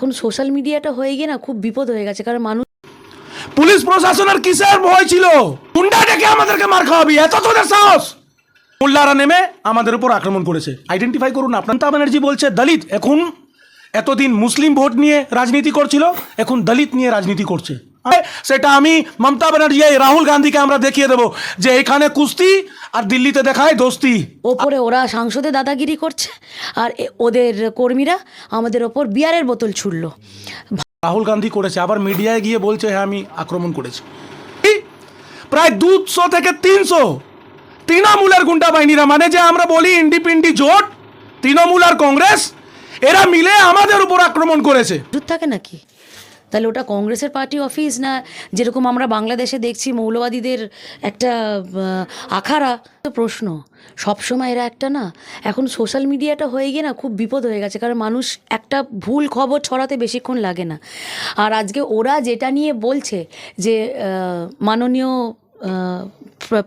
এখন সোশ্যাল মিডিয়াটা হয়ে গিয়ে না খুব বিপদ হয়ে গেছে, কারণ মানুষ পুলিশ প্রশাসনের কিসের ভয় ছিল? গুন্ডা ডেকে আমাদেরকে মার খাওয়াবি, এত তোদের সাহস! মোল্লারা নেমে আমাদের উপর আক্রমণ করেছে। আইডেন্টিফাই করুন আপনার। ব্যানার্জি বলছে, দলিত, এখন এতদিন মুসলিম ভোট নিয়ে রাজনীতি করছিল, এখন দলিত নিয়ে রাজনীতি করছে। সেটা আমি মমতা ব্যানার্জি এই রাহুল গান্ধীকে আমরা দেখিয়ে দেবো যে এখানে কুস্তি আর দিল্লিতে দেখায় দোস্তি। ওপরে ওরা সাংসদে দাদাগিরি করছে আর ওদের কর্মীরা আমাদের ওপর বিয়ারের বোতল ছুড়লো। রাহুল গান্ধী করেছে আবার মিডিয়ায় গিয়ে বলছে হ্যাঁ আমি আক্রমণ করেছি। প্রায় দুশো থেকে তিনশো তৃণমূলের গুন্ডা বাহিনীরা মানে যে আমরা বলি ইন্ডিপিন্ডি জোট তৃণমূল আর কংগ্রেস এরা মিলে আমাদের উপর আক্রমণ করেছে। থাকে নাকি? তাহলে ওটা কংগ্রেসের পার্টি অফিস না? যেরকম আমরা বাংলাদেশে দেখছি মৌলবাদীদের একটা তো প্রশ্ন, সবসময় এরা একটা না? এখন সোশ্যাল মিডিয়াটা হয়ে গিয়ে না খুব বিপদ হয়ে গেছে, কারণ মানুষ একটা ভুল খবর ছড়াতে বেশিক্ষণ লাগে না। আর আজকে ওরা যেটা নিয়ে বলছে যে মাননীয়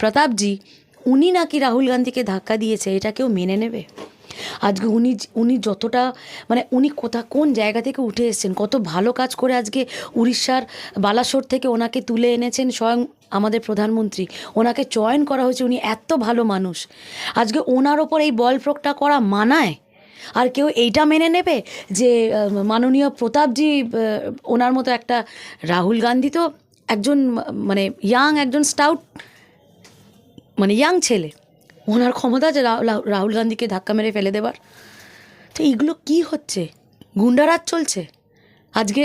প্রতাপজি, উনি নাকি রাহুল গান্ধীকে ধাক্কা দিয়েছে, এটা কেউ মেনে নেবে? আজকে উনি উনি যতটা মানে উনি কোথা, কোন জায়গা থেকে উঠে এসেছেন? কত ভালো কাজ করে আজকে উড়িষ্যার বালাসোর থেকে ওনাকে তুলে এনেছেন স্বয়ং আমাদের প্রধানমন্ত্রী। ওনাকে চয়ন করা হয়েছে, উনি এত ভালো মানুষ। আজকে ওনার ওপর এই বল প্রয়োগটা করা মানায়? আর কেউ এইটা মেনে নেবে যে মাননীয় প্রতাপজি ওনার মতো একটা রাহুল গান্ধী তো একজন মানে ইয়াং, একজন স্টাউট মানে ইয়াং ছেলে। ওনার ক্ষমতা আছে রাহুল গান্ধীকে ধাক্কা মেরে ফেলে দেবার। তো এইগুলো কি হচ্ছে? গুন্ডারাজ চলছে। আজকে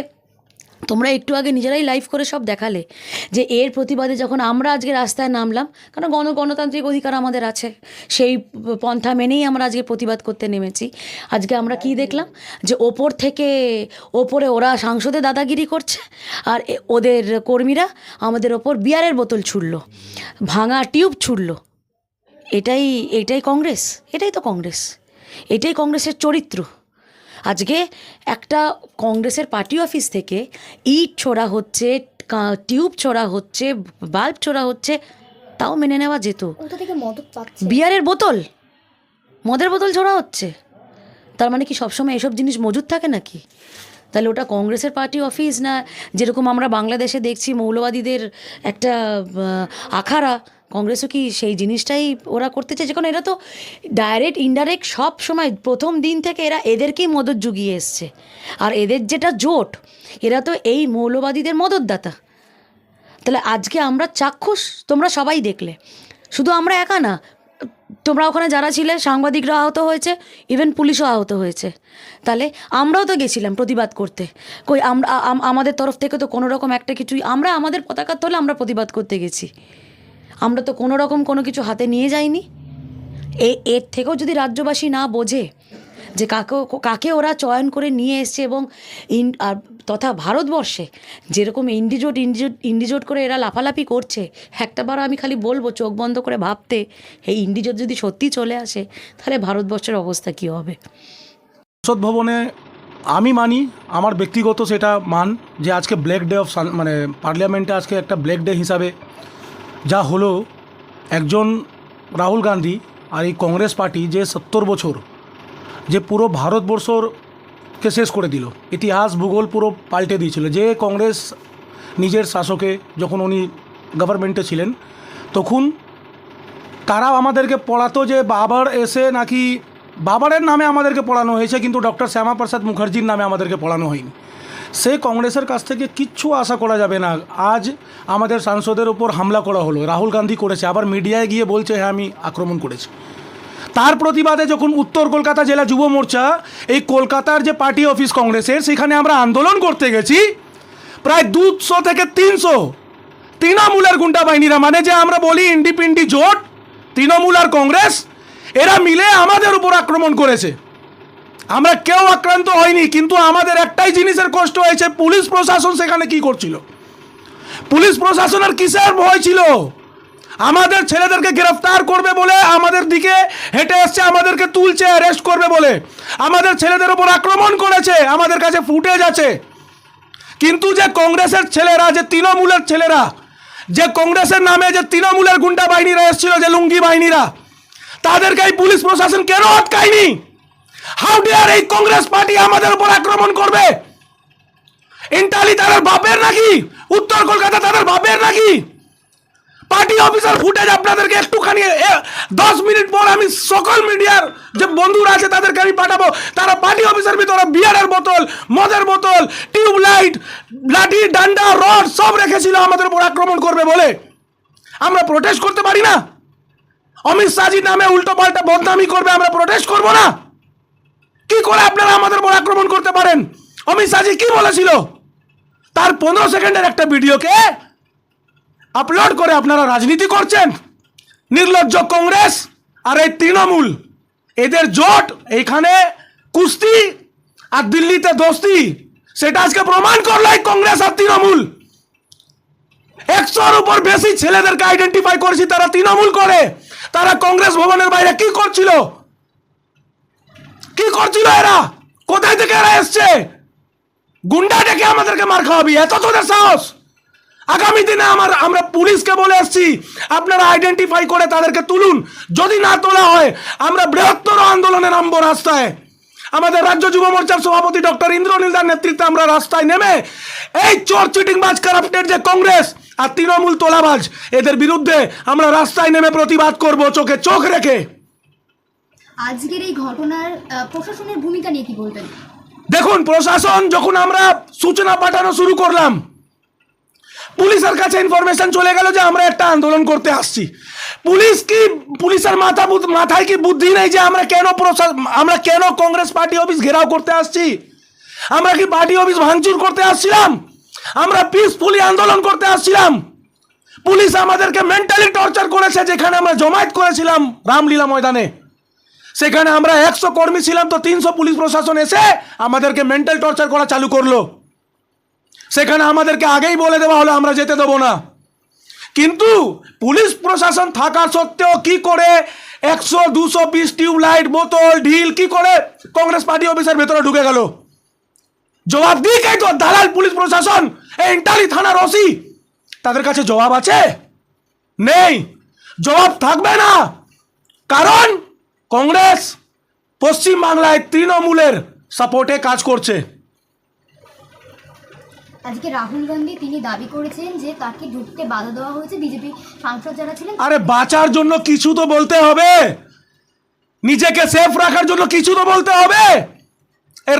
তোমরা একটু আগে নিজেরাই লাইভ করে সব দেখালে যে এর প্রতিবাদে যখন আমরা আজকে রাস্তায় নামলাম, কারণ গণ গণতান্ত্রিক অধিকার আমাদের আছে, সেই পন্থা মেনেই আমরা আজকে প্রতিবাদ করতে নেমেছি। আজকে আমরা কি দেখলাম? যে ওপর থেকে ওপরে ওরা সাংসদে দাদাগিরি করছে, আর ওদের কর্মীরা আমাদের ওপর বিয়ারের বোতল ছুড়লো, ভাঙা টিউব ছুড়লো। এটাই এটাই কংগ্রেস এটাই তো কংগ্রেস এটাই কংগ্রেসের চরিত্র। আজকে একটা কংগ্রেসের পার্টি অফিস থেকে ইট ছোড়া হচ্ছে টিউব ছোড়া হচ্ছে বাল্ব ছোড়া হচ্ছে তাও মেনে নেওয়া যেত। বিয়ারের বোতল মদের বোতল ছোড়া হচ্ছে। তার মানে কি সবসময় এসব জিনিস মজুদ থাকে নাকি? তাহলে ওটা কংগ্রেসের পার্টি অফিস না যেরকম আমরা বাংলাদেশে দেখছি মৌলবাদীদের একটা আখাড়া কংগ্রেসও কি সেই জিনিসটাই ওরা করতে চাইছে কারণ এরা তো ডাইরেক্ট ইনডাইরেক্ট সব সময় প্রথম দিন থেকে এরা এদেরকেই মদত জুগিয়ে এসছে। আর এদের যেটা জোট, এরা তো এই মৌলবাদীদের মদতদাতা। তাহলে আজকে আমরা চাক্ষুষ, তোমরা সবাই দেখলে। শুধু আমরা একা না, তোমরা ওখানে যারা ছিলে, সাংবাদিকরা আহত হয়েছে ইভেন পুলিশও আহত হয়েছে। তাহলে আমরাও তো গেছিলাম প্রতিবাদ করতে। কই আমরা আমাদের তরফ থেকে তো কোনো রকম একটা কিছুই, আমরা আমাদের পতাকা তোলে আমরা প্রতিবাদ করতে গেছি। আমরা তো কোনো রকম কোনো কিছু হাতে নিয়ে যাইনি। এ, এর থেকেও যদি রাজ্যবাসী না বোঝে যে কাকে কাকে ওরা চয়ন করে নিয়ে এসছে এবং ইন, আর তথা ভারতবর্ষে যেরকম ইন্ডিজোট ইন্ডিজোট ইন্ডিজোট করে এরা লাফালাফি করছে একটাবার আমি খালি বলব চোখ বন্ধ করে ভাবতে এই ইন্ডিজোট যদি সত্যি চলে আসে, তাহলে ভারতবর্ষের অবস্থা কী হবে? সংসদ ভবনে আমি মানি, আমার ব্যক্তিগত সেটা মান যে আজকে ব্ল্যাক ডে অফ মানে পার্লামেন্টে আজকে একটা ব্ল্যাক ডে হিসাবে যা হলো একজন রাহুল গান্ধী আর এই কংগ্রেস পার্টি যে সত্তর বছর, যে পুরো ভারতবর্ষরকে শেষ করে দিল। ইতিহাস, ভূগোল পুরো পাল্টে দিয়েছিল। যে কংগ্রেস নিজের শাসকে যখন উনি গভর্নমেন্টে ছিলেন, তখন তারাও আমাদেরকে পড়াতো যে বাবার এসে নাকি বাবারের নামে আমাদেরকে পড়ানো হয়েছে, কিন্তু ডক্টর শ্যামাপ্রসাদ মুখার্জির নামে আমাদেরকে পড়ানো হয়নি। সেই কংগ্রেসের কাছ থেকে কিচ্ছু আশা করা যাবে না। আজ আমাদের সাংসদের ওপর হামলা করা হলো, রাহুল গান্ধী করেছে, আবার মিডিয়ায় গিয়ে বলছে হ্যাঁ আমি আক্রমণ করেছি। তার প্রতিবাদে যখন উত্তর কলকাতা জেলা যুব মোর্চা, এই কলকাতার যে পার্টি অফিস কংগ্রেসের, সেখানে আমরা আন্দোলন করতে গেছি, প্রায় দুশো থেকে তিনশো তৃণমূলের গুন্ডা বাহিনীরা মানে যে আমরা বলি ইন্ডিপিন্ডি জোট, তৃণমূল আর কংগ্রেস, এরা মিলে আমাদের উপর আক্রমণ করেছে। আমরা কেউ আক্রান্ত হয়নি কিন্তু আমাদের একটাই জিনিসের কষ্ট হয়েছে, পুলিশ প্রশাসন সেখানে কি করছিল? পুলিশ প্রশাসনের কিসের ভয় ছিল? আমাদের ছেলেদেরকে গ্রেফতার করবে বলে আমাদের দিকে হেঁটে এসছে, আমাদেরকে তুলছে অ্যারেস্ট করবে বলে। আমাদের ছেলেদের উপর আক্রমণ করেছে, আমাদের কাছে ফুটেজ আছে। কিন্তু যে কংগ্রেসের ছেলেরা, যে তৃণমূলের ছেলেরা, যে কংগ্রেসের নামে যে তৃণমূলের গুন্ডা বাহিনীরা এসেছিল, যে লুঙ্গি বাহিনীরা, তাদেরকে এই পুলিশ প্রশাসন কেন আটকায়নি? হাউ ডেয়ার এই কংগ্রেস পার্টি আমাদের উপর আক্রমণ করবে? ইন্টালি তাদের বাপের নাকি? উত্তর কলকাতা তাদের বাপের নাকি? পার্টি অফিসার ফুটেজ আপনাদেরকে একটুখানি দশ মিনিট পর আমি সকল মিডিয়ার যে বন্ধুরা আছে তাদেরকে আমি পাঠাবো। তারা পার্টি অফিসার ভিতরে বিয়ারের বোতল, মদের বোতল, টিউবলাইট, লাঠি, ডান্ডা, রড সব রেখেছিল আমাদের উপর আক্রমণ করবে বলে। আমরা প্রোটেস্ট করতে পারি না? অমিত শাহজির নামে উল্টো পাল্টা বদনামি করবে, আমরা প্রোটেস্ট করব না? কি করে আপনারা আমাদের উপর আক্রমণ করতে পারেন? অমিত শাহজি কি বলেছিল? তার পনেরো সেকেন্ডের একটা ভিডিওকে আপলোড করে আপনারা রাজনীতি করছেন? নির্লজ্জ কংগ্রেস আর এই তৃণমূল, এদের জোট, এইখানে কুস্তি আর দিল্লিতে দোস্তি, সেটা আজকে প্রমাণ করল এই কংগ্রেস আর তৃণমূল। একশোর উপর বেশি ছেলেদেরকে আইডেন্টিফাই করেছি তারা তৃণমূল করে। তারা কংগ্রেস ভবনের বাইরে কি করছিল? কি করছিল এরা? কোথায় থেকে এরা এসছে? গুন্ডা ডেকে আমাদেরকে মার খাওয়াবি, এত তোদের সাহস? আগামী দিনে আমার, আমরা পুলিশকে বলে এসছি, আপনারা আইডেন্টিফাই করে তাদেরকে তুলুন। যদি না তোলা হয়, আমরা বৃহত্তর আন্দোলনে নামবো রাস্তায়। আমাদের রাজ্য যুব মোর্চার সভাপতি ডক্টর ইন্দ্রনীল দার নেতৃত্বে আমরা রাস্তায় নেমে এই চোর চিটিংবাজ কারাপ্টের যে কংগ্রেস আর তৃণমূল তোলাবাজ, এদের বিরুদ্ধে আমরা রাস্তায় নেমে প্রতিবাদ করব, চোখে চোখ রেখে। আজকের এই ঘটনার প্রশাসনের ভূমিকা নিয়ে কি বলবেন? দেখুন, প্রশাসন যখন আমরা সূচনা পাঠানো শুরু করলাম, পুলিশের কাছে ইনফরমেশন চলে গেল যে আমরা একটা আন্দোলন করতে আসছি। পুলিশ কি, পুলিশের মাথা মাথায় কি বুদ্ধি নেই যে আমরা কেন আমরা কেন কংগ্রেস পার্টি অফিস ঘেরাও করতে আসছি? আমরা কি পার্টি অফিস ভাঙচুর করতে আসছিলাম? আমরা পিসফুলি আন্দোলন করতে আসছিলাম। পুলিশ আমাদেরকে মেন্টালি টর্চার করেছে, যেখানে আমরা জমায়েত করেছিলাম রামলীলা ময়দানে। সেখানে আমরা একশো কর্মী ছিলাম তো তিনশো পুলিশ প্রশাসন এসে আমাদেরকে মেন্টাল টর্চার করা চালু করল। সেখানে আমাদেরকে আগেই বলে দেওয়া হলো, আমরা যেতে দেবো না। কিন্তু পুলিশ প্রশাসন থাকা সত্ত্বেও কি করে একশো, দুশো পিস টিউবলাইট বোতল, ঢিল, কি করে কংগ্রেস পার্টি অফিসের ভেতরে ঢুকে গেল। জবাব দিই কে তো দালাল পুলিশ প্রশাসন? এই থানার ওসি। তাদের কাছে জবাব আছে? নেই। জবাব থাকবে না। কারণ কংগ্রেস পশ্চিম বাংলায় তৃণমূলের সাপোর্টে কাজ করছে। আজকে রাহুল গান্ধী তিনি দাবি করেছেন যে তাকে ঢুকতে বাধা দেওয়া হয়েছে। বিজেপি সাংসদ যারা ছিলেন আরে বাঁচার জন্য কিছু তো বলতে হবে। নিজেকে সেফ রাখার জন্য কিছু তো বলতে হবে।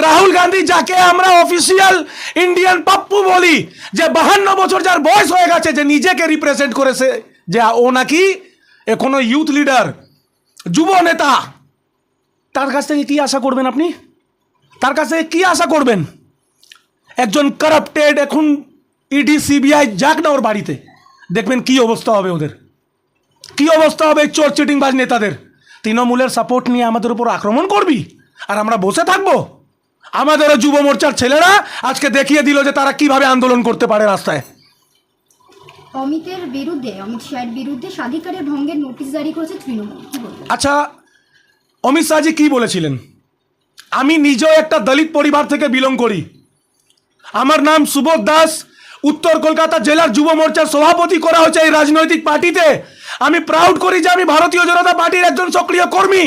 রাহুল গান্ধী যাকে আমরা অফিসিয়াল ইন্ডিয়ান পাপ্পু বলি যে বাহান্ন বছর যার বয়স হয়ে গেছে যে নিজেকে রিপ্রেজেন্ট করেছে যে ও নাকি এখনও ইউথ লিডার যুব নেতা। তার কাছ থেকে কি আশা করবেন আপনি? তার কাছ থেকে কি আশা করবেন? একজন কারাপ্টেড এখন ইডি সিবিআই যাক না ওর বাড়িতে, দেখবেন কি অবস্থা হবে ওদের। কি অবস্থা হবে চোর চিটিংবাজ নেতাদের? তৃণমূলের সাপোর্ট নিয়ে আমাদের উপর আক্রমণ করবি? আর আমরা বসে থাকব? আমাদেরও যুব মোর্চার ছেলেরা আজকে দেখিয়ে দিল যে তারা কীভাবে আন্দোলন করতে পারে রাস্তায়। অমিতের বিরুদ্ধে, অমিত শাহের বিরুদ্ধে স্বাধিকারের ভঙ্গের নোটিশ জারি করেছে তৃণমূল। আচ্ছা অমিত শাহজি কি বলেছিলেন? আমি নিজেও একটা দলিত পরিবার থেকে বিলং করি। আমার নাম সুবোধ দাস। উত্তর কলকাতা জেলার যুব মোর্চার সভাপতি করা হয়েছে এই রাজনৈতিক পার্টিতে। আমি প্রাউড করি যে আমি ভারতীয় জনতা পার্টির একজন সক্রিয় কর্মী।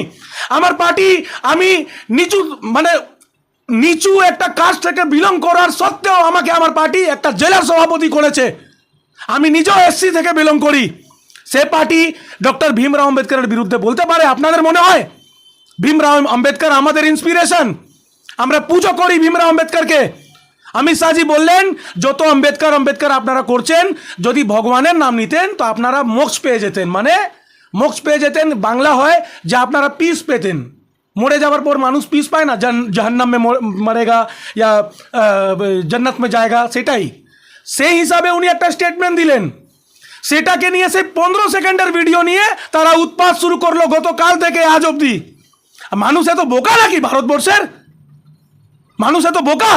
আমার পার্টি আমি নিচু মানে নিচু একটা কাজ থেকে বিলং করার সত্ত্বেও আমাকে আমার পার্টি একটা জেলার সভাপতি করেছে। আমি নিজেও এসসি থেকে বিলং করি। সে পার্টি ডক্টর ভীমরাও আম্বেদকরের বিরুদ্ধে বলতে পারে, আপনাদের মনে হয়? ভীমরাও আম্বেদকর আমাদের ইন্সপিরেশন আমরা পুজো করি ভীমরাও আম্বেদকরকে। অমিত শাহজি বললেন, যত আম্বেদকর আম্বেদকর আপনারা করছেন, যদি ভগবানের নাম নিতেন, তো আপনারা মোক্ষ পেয়ে যেতেন। মানে মোক্ষ পেয়ে যেতেন, বাংলা হয় যে আপনারা পিস পেতেন। মরে যাওয়ার পর মানুষ পিস পায় না জাহান্নাম মরেগা, ইয়া জান্নাত মে জায়গা সেটাই। সেই হিসাবে উনি একটা স্টেটমেন্ট দিলেন। সেটাকে নিয়ে সেই পনেরো সেকেন্ডের ভিডিও নিয়ে তারা উৎপাত শুরু করল গতকাল থেকে আজ অবধি। মানুষ এত বোকা নাকি ভারতবর্ষের? মানুষ এত বোকা?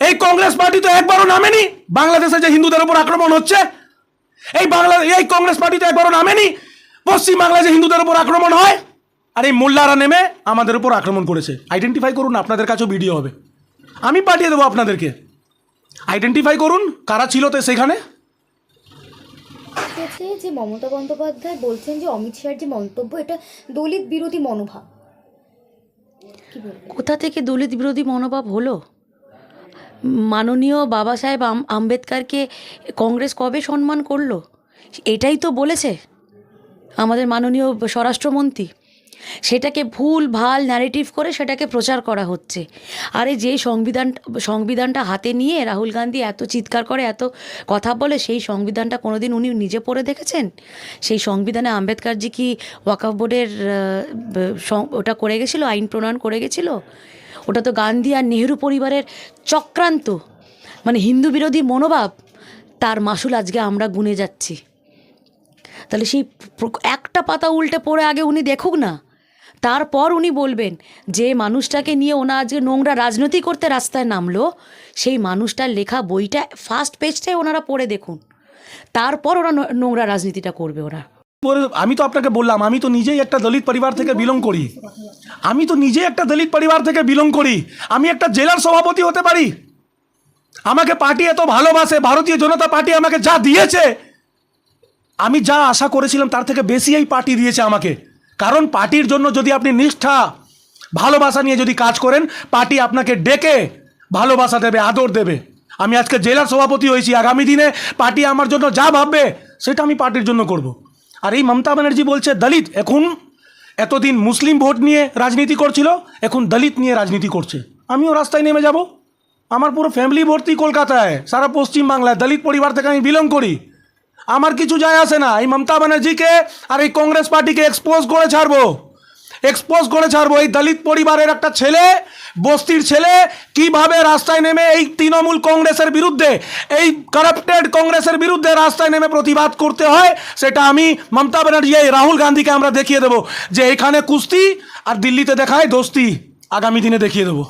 এই কংগ্রেস পার্টি তো একবারও নামেনি। বাংলাদেশে যে হিন্দুদের উপর আক্রমণ হচ্ছে, এই বাংলা এই কংগ্রেস পার্টি তো একবারও নামেনি। পশ্চিম বাংলায় যে হিন্দুদের উপর আক্রমণ হয়, আর এই মোল্লারা নেমে আমাদের উপর আক্রমণ করেছে। আইডেন্টিফাই করুন, আপনাদের কাছেও ভিডিও হবে। আমি পাঠিয়ে দেবো আপনাদেরকে। আইডেন্টিফাই করুন কারা ছিল তো সেখানে? হচ্ছে যে মমতা বন্দ্যোপাধ্যায় বলছেন যে অমিত শাহের যে মন্তব্য এটা দলিত বিরোধী মনোভাব। কোথা থেকে দলিত বিরোধী মনোভাব হলো? মাননীয় বাবা সাহেব আম- আম্বেদকারকে কংগ্রেস কবে সম্মান করল? এটাই তো বলেছে আমাদের মাননীয় স্বরাষ্ট্রমন্ত্রী। সেটাকে ভুল, ভালো ন্যারেটিভ করে সেটাকে প্রচার করা হচ্ছে। আরে যে সংবিধান, সংবিধানটা হাতে নিয়ে রাহুল গান্ধী এত চিৎকার করে, এত কথা বলে, সেই সংবিধানটা কোনোদিন উনি নিজে পড়ে দেখেছেন? সেই সংবিধানে আম্বেদকারজি কি ওয়াকাফ বোর্ডের ওটা করে গেছিল, আইন প্রণয়ন করে গেছিল? ওটা তো গান্ধী আর নেহরু পরিবারের চক্রান্ত। মানে হিন্দু বিরোধী মনোভাব, তার মাসুল আজকে আমরা গুনে যাচ্ছি। তাহলে সেই একটা পাতা উল্টে পড়ে আগে উনি দেখুক না। তারপর উনি বলবেন, যে মানুষটাকে নিয়ে ওনা আজকে নোংরা রাজনীতি করতে রাস্তায় নামলো, সেই মানুষটার লেখা বইটা ফার্স্ট পেজটাই ওনারা পড়ে দেখুন। তারপর ওরা নোংরা রাজনীতিটা করবে ওরা। আমি তো আপনাকে বললাম, আমি তো নিজেই একটা দলিত পরিবার থেকে বিলং করি। আমি তো নিজেই একটা দলিত পরিবার থেকে বিলং করি। আমি একটা জেলার সভাপতি হতে পারি। আমাকে পার্টি এত ভালোবাসে, ভারতীয় জনতা পার্টি আমাকে যা দিয়েছে, আমি যা আশা করেছিলাম তার থেকে বেশি এই পার্টি দিয়েছে আমাকে। কারণ পার্টির জন্য যদি আপনি নিষ্ঠা, ভালোবাসা নিয়ে যদি কাজ করেন, পার্টি আপনাকে ডেকে ভালোবাসা দেবে, আদর দেবে। আমি আজকে জেলার সভাপতি হয়েছি, আগামী দিনে পার্টি আমার জন্য যা ভাববে, সেটা আমি পার্টির জন্য করব। আর এই মমতা ব্যানার্জি বলছে, দলিত, এখন এতদিন মুসলিম ভোট নিয়ে রাজনীতি করছিল, এখন দলিত নিয়ে রাজনীতি করছে। আমিও রাস্তায় নেমে যাব। আমার পুরো ফ্যামিলি ভর্তি কলকাতায়, সারা পশ্চিম বাংলায় দলিত পরিবার থেকে আমি বিলং করি। আমার কিছু যায় আসে না। এই মমতা ব্যানার্জিকে আর এই কংগ্রেস পার্টিকে এক্সপোজ করে ছাড়বো। এক্সপোজ করে ছাড়বো। এই দলিত পরিবারের একটা ছেলে, বস্তির ছেলে, কীভাবে রাস্তায় নেমে এই তৃণমূল কংগ্রেসের বিরুদ্ধে, এই কারাপ্টেড কংগ্রেসের বিরুদ্ধে রাস্তায় নেমে প্রতিবাদ করতে হয়, সেটা আমি মমতা ব্যানার্জি, এই রাহুল গান্ধীকে আমরা দেখিয়ে দেবো যে এখানে কুস্তি আর দিল্লিতে দেখায় দোস্তি। আগামী দিনে দেখিয়ে দেবো।